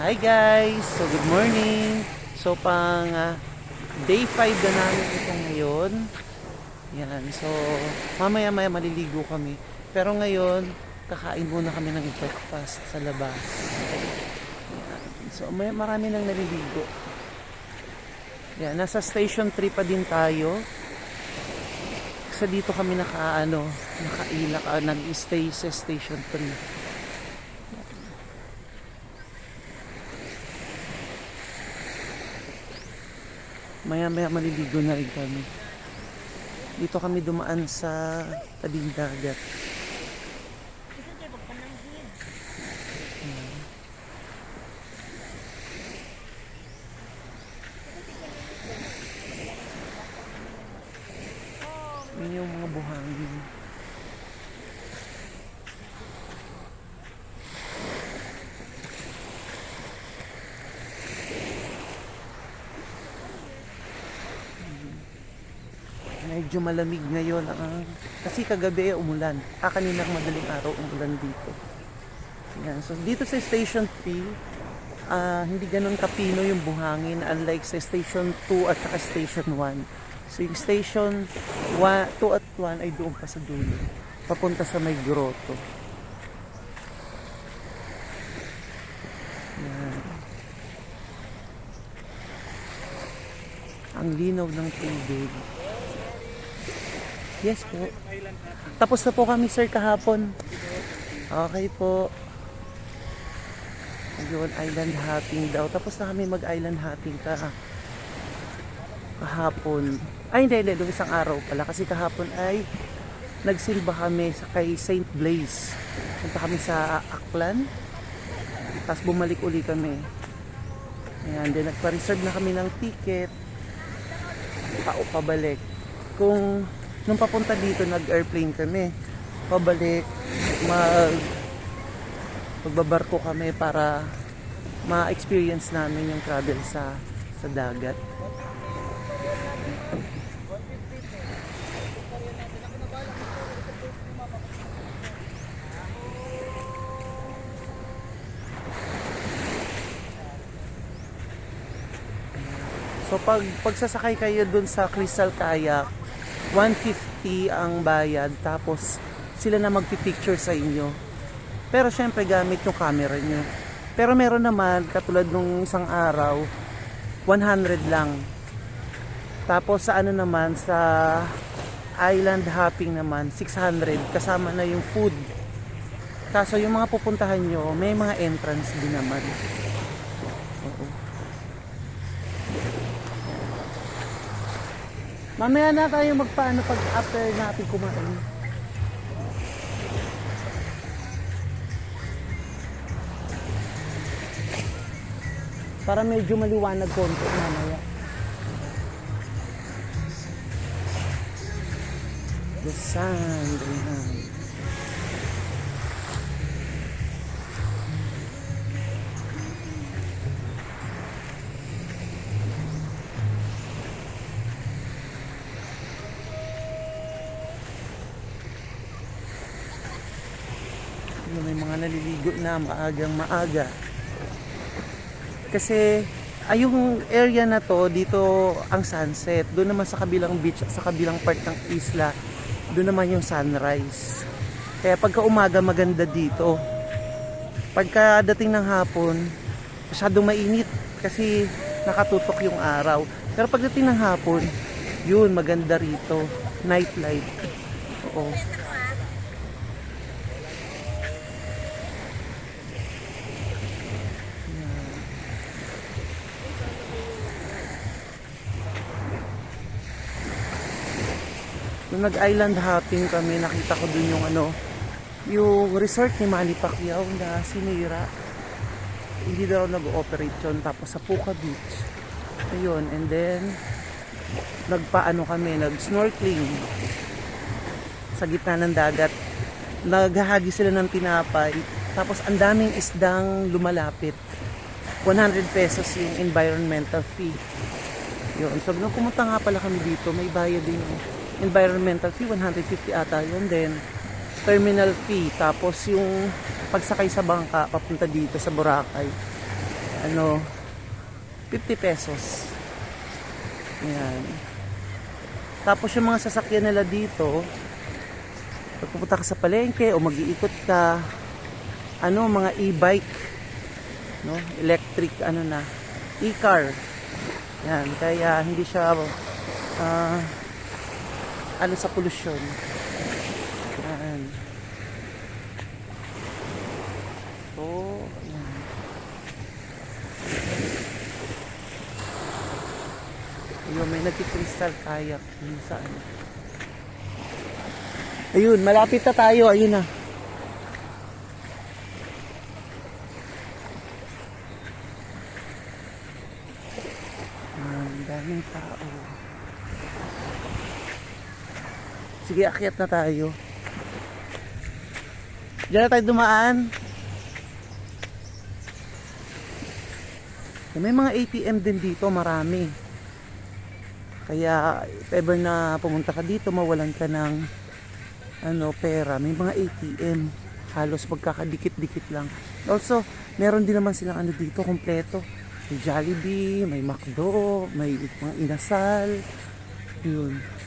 Hi guys! So good morning! So pang ah, day 5 na namin ito ngayon. Yan. So mamaya maya maliligo kami. Pero ngayon, kakain muna kami ng breakfast sa labas. Yan. So may marami nang naliligo. Yan. Nasa station 3 pa din tayo. Kasi dito kami naka ano, nakailak, ah, nag-stay sa station 3. Maya maya maliligo na rin kami. Dito kami dumaan sa tabing dagat. Yun yung mga buhangin. Medyo malamig ngayon. ang kasi kagabi umulan. Ah, kaninang madaling araw umulan dito. Yan. So, dito sa Station 3, ah, hindi ganun kapino yung buhangin unlike sa Station 2 at saka Station 1. So, yung Station 1, 2 at 1 ay doon pa sa dulo. Papunta sa may grotto. Yan. Ang linaw ng tubig. Yes po. Tapos na po kami sir kahapon. Okay po. Ayun, island hopping daw. Tapos na kami mag-island hopping ka kahapon. Ay, hindi, hindi. Isang araw pala. Kasi kahapon ay nagsilba kami sa kay St. Blaise. Punta kami sa Aklan. Tapos bumalik uli kami. Ayan, then nagpa-reserve na kami ng ticket. Pa pabalik. Kung nung papunta dito nag-airplane kami. Pabalik mag magbabarko kami para ma-experience namin yung travel sa sa dagat. So pag pagsasakay kayo dun sa Crystal Kayak, 150 ang bayad tapos sila na magpi-picture sa inyo. Pero syempre gamit yung camera nyo. Pero meron naman katulad nung isang araw 100 lang. Tapos sa ano naman sa island hopping naman 600 kasama na yung food. Kaso yung mga pupuntahan nyo, may mga entrance din naman. Mamaya na tayo magpaano pag after natin kumain. Para medyo maliwanag konti mamaya. The sun, ayan. Yung may mga naliligo na maagang maaga. Kasi ay yung area na to dito ang sunset. Doon naman sa kabilang beach, sa kabilang part ng isla, doon naman yung sunrise. Kaya pagka umaga maganda dito. Pagka dating ng hapon, masyadong mainit kasi nakatutok yung araw. Pero pagdating ng hapon, yun maganda rito. Night light. Oo. Nung nag-island hopping kami, nakita ko dun yung ano, yung resort ni Manny Pacquiao na sinira. Hindi daw nag-ooperate yun. Tapos sa Puka Beach. Ayun, and then, nagpaano kami, nag-snorkeling sa gitna ng dagat. Naghahagi sila ng tinapay. Tapos ang daming isdang lumalapit. 100 pesos yung environmental fee. Yun. So, nung pumunta nga pala kami dito, may bayad din yung environmental fee, 150 ata yun. Then, terminal fee. Tapos yung pagsakay sa bangka, papunta dito sa Boracay. ano, 50 pesos. Ayan. Tapos yung mga sasakyan nila dito, pag pupunta ka sa palengke o mag-iikot ka, ano, mga e-bike, no? Electric, ano na, e-car. Yan, kaya hindi siya, ah, ano sa pollution. Yan. So, yan. Ayun, may nagkikristal kayak dun sa ano. Ayun, malapit na tayo. Ayun na. Ang daming tao. Sige, akyat na tayo. Diyan na tayo dumaan. May mga ATM din dito, marami. Kaya if ever na pumunta ka dito, mawalan ka ng ano, pera, may mga ATM. Halos magkakadikit-dikit lang. Also, meron din naman silang ano dito, kompleto. May Jollibee, may McDo, may mga inasal. Yun.